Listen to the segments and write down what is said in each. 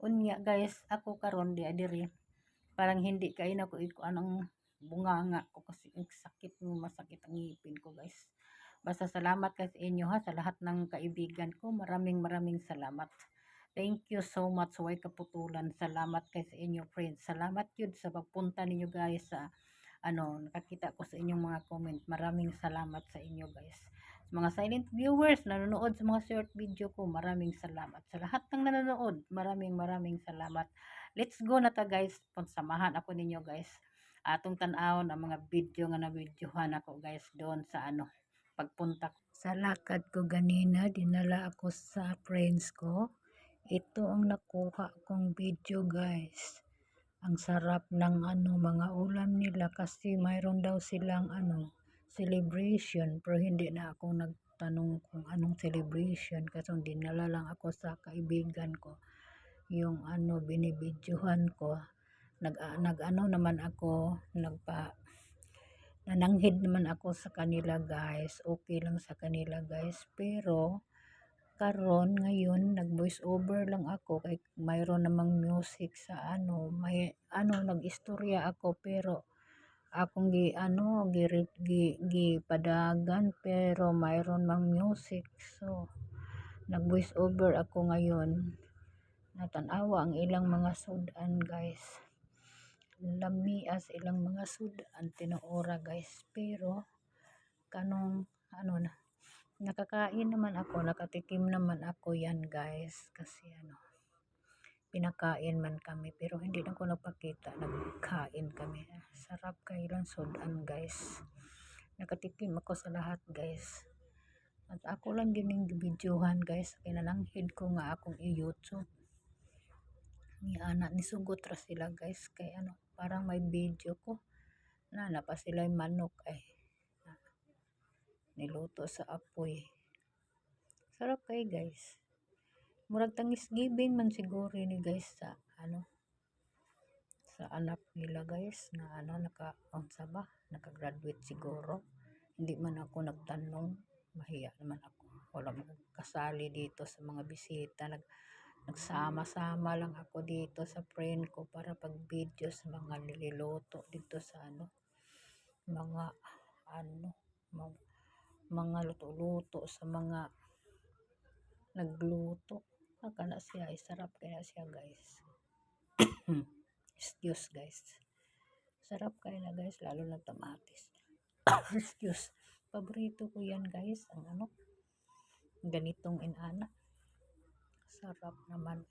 Unya guys, ako karon di adiri. Parang hindi kay na ko iko anong bunganga ko kasi sakit mo masakit ang ngipin ko guys. Basta salamat kay sa inyo ha sa lahat ng kaibigan ko. Maraming maraming salamat. Thank you so much way kaputulan. Salamat kay inyo friends. Salamat yun sa pagpunta ninyo guys sa ano, nakakita ko sa inyong mga comment. Maraming salamat sa inyo guys. Sa mga silent viewers, nanonood sa mga short video ko, maraming salamat. Sa lahat ng nanonood, maraming maraming salamat. Let's go na ta guys. Samahan ako ninyo guys. Atong tanawon ang mga video nga na-videohan ako guys doon sa ano, pagpunta. Sa lakad ko ganina, dinala ako sa friends ko. Ito ang nakuha kong video guys ang sarap ng ano mga ulam nila kasi mayroon daw silang ano celebration pero hindi na ako nagtanong kung anong celebration kasi dinala lang ako sa kaibigan ko yung ano binibidyohan ko. Nag, nag ano naman ako nagpa nananghid naman ako sa kanila guys. Okay lang sa kanila guys. Pero karon ngayon nag voice over lang ako kay mayroon namang music sa ano may ano nag-istorya ako pero akong gi ano gi, gi, gi padagan pero mayroon mang music so nag voice over ako ngayon natanawa ang ilang mga sudan guys lami as ilang mga sudan tinuora guys pero kanong ano na nakakain naman ako, nakatikim naman ako yan guys. Kasi ano, pinakain man kami. Pero hindi na ko napakita, nagkain kami. Sarap kayo lang sodan guys. Nakatikim ako sa lahat guys. At ako lang gining videohan guys. Kinananghid ko nga akong i-youtube. Ni anak ni sugot ra sila guys. Kay ano, parang may video ko. Na, napa sila manok ay niluto sa apoy sarap kay guys murag tangis giving man siguro ni guys sa ano sa anak nila guys na ano naka unsa ba naka-graduate siguro hindi man ako nagtanong mahiya naman ako wala mo kasali dito sa mga bisita nag nagsama-sama lang ako dito sa friend ko para pag video sa mga niluluto dito sa ano mga ano mga mga luto-luto sa mga nagluto. Aka na siya, sarap kaya siya guys. Excuse guys. Sarap kaya na guys, lalo na tamatis. Excuse. Paborito ko yan guys, ang ano, ganitong inana. Sarap naman.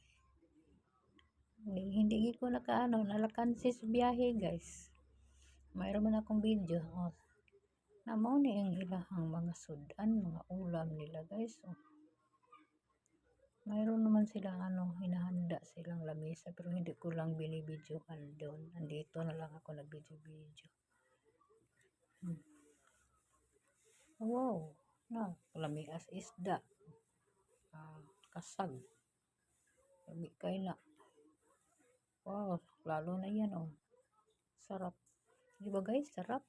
Hindi, hindi ko nakaano, nalakansis biyahe guys. Mayroon man akong video. Oh, na mao ni ang ilahang mga sudan mga ulam nila guys oh. Mayroon naman silang ano hinahanda silang lamesa pero hindi ko lang binibidyohan doon. Andito na lang ako nagbidyo video hmm. wow! Na lamias isda. Ah, kasag. Lami kay na. Wow lalo na yan oh. Sarap. Di ba guys? Sarap.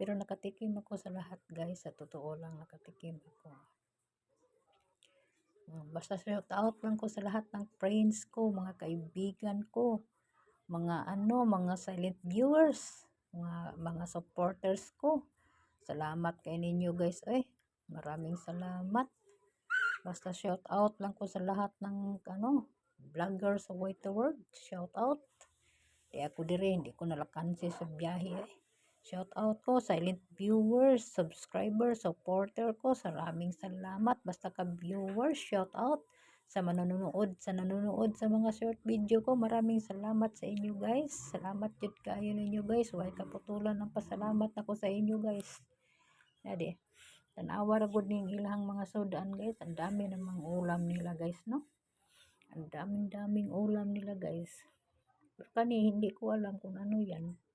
Pero nakatikim ako sa lahat guys. Sa totoo lang nakatikim ako. Hmm, basta shout out lang ko sa lahat ng friends ko, mga kaibigan ko, mga ano, mga silent viewers, mga, mga supporters ko. Salamat kay ninyo guys. Eh, maraming salamat. Basta shout out lang ko sa lahat ng ano, vloggers sa White World. Shout out. Di ako dire, hindi ko nalakansi sa biyahe eh. Shout out ko, silent viewers, subscribers, supporter ko. Maraming salamat. Basta ka viewers, shout out sa manonood, sa nanonood sa mga short video ko. Maraming salamat sa inyo guys. Salamat jud kayo ninyo guys. Huwag kaputulan ng pasalamat ako sa inyo guys. Yadi. Tanawa ra gud ilang mga sudan guys. Ang dami namang ulam nila guys, no? Ang daming daming ulam nila guys. Pero kani hindi ko alam kung ano yan.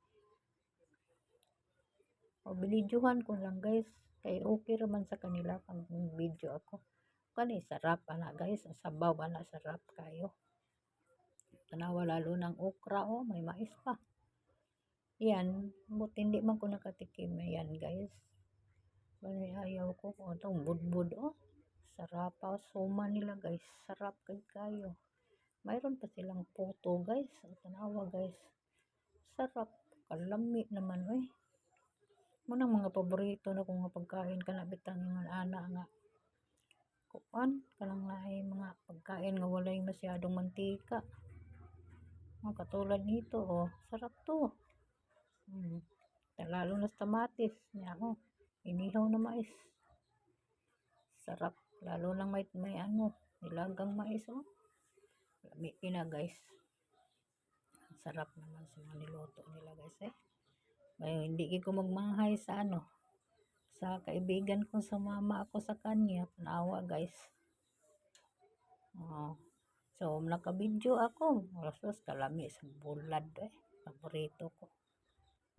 O binidyohan ko lang guys. Kay okay raman sa kanila pag video ako. Kani sarap ana guys. Sabaw ana sarap kayo. Tanawa lalo ng okra oh. May mais pa. Yan. But hindi man ko nakatikim. Yan guys. Bali ayaw ko kung itong budbud oh. Sarap pa. Suma nila guys. Sarap kay kayo. mayroon pa silang puto guys. O, tanawa guys. Sarap. Kalami naman eh. Munang mga paborito na kung pagkain ka na bitang yung ana nga. Kuan, kanang laay mga pagkain nga walay masyadong mantika. Mga katulad nito, oh, sarap to. Hmm. Lalo na sa tamatis. Niya, oh, inihaw na mais. Sarap. Lalo lang may, may ano, nilagang mais, oh. Lami na guys. Sarap naman sa mga niluto nila guys eh. Ay, hindi ko magmahay sa ano, sa kaibigan kong sumama ako sa kanya. Panawa guys. Oh. So, nakabidyo ako. Rasos, kalami sa bulad eh. Paborito ko.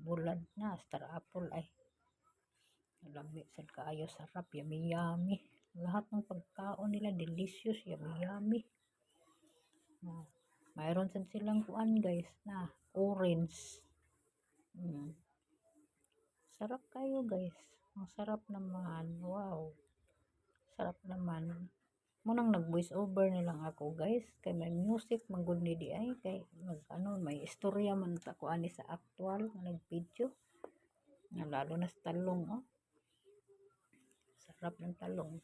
Bulad na, star apple ay. Kalami sa kaayo, sarap, yummy yummy. Lahat ng pagkaon nila, delicious, yummy yummy. Oh. Mayroon din silang kuan guys na orange. Mm. Sarap kayo guys. Ang sarap naman. Wow. Sarap naman. Munang nag voice over na lang ako guys. Kay may music magud ni di ay kay mag ano may istorya man ta ko ani sa actual nga nag video. Nga lalo na sa talong oh. Sarap ng talong.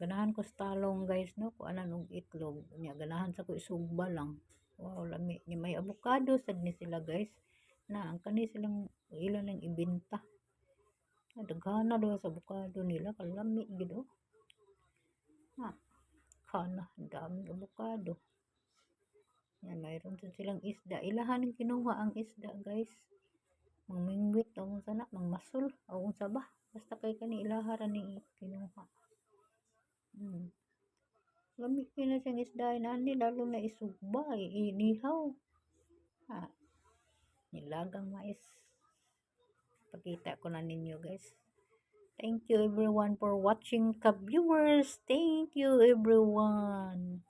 Ganahan ko sa talong guys no kung ano itlog. Nya ganahan sa ko isugba lang. Wow, lami. May avocado sad ni sila guys. Na ang kani silang ilan lang ibenta. Daghana daw sa avocado nila kalami gid oh. Ha. Kana ang daming avocado. Yan, mayroon din silang isda. Ilahan ng kinuha ang isda, guys. Mang mingwit o kung sana, mang masul o kung ba. Basta kay kani ilaharan ni kinuha. Hmm. Lamig na siyang isda na ni lalo na isugba, inihaw. Ha. Nilagang mais. Pakita ko na ninyo, guys. Thank you everyone for watching ka viewers. Thank you everyone.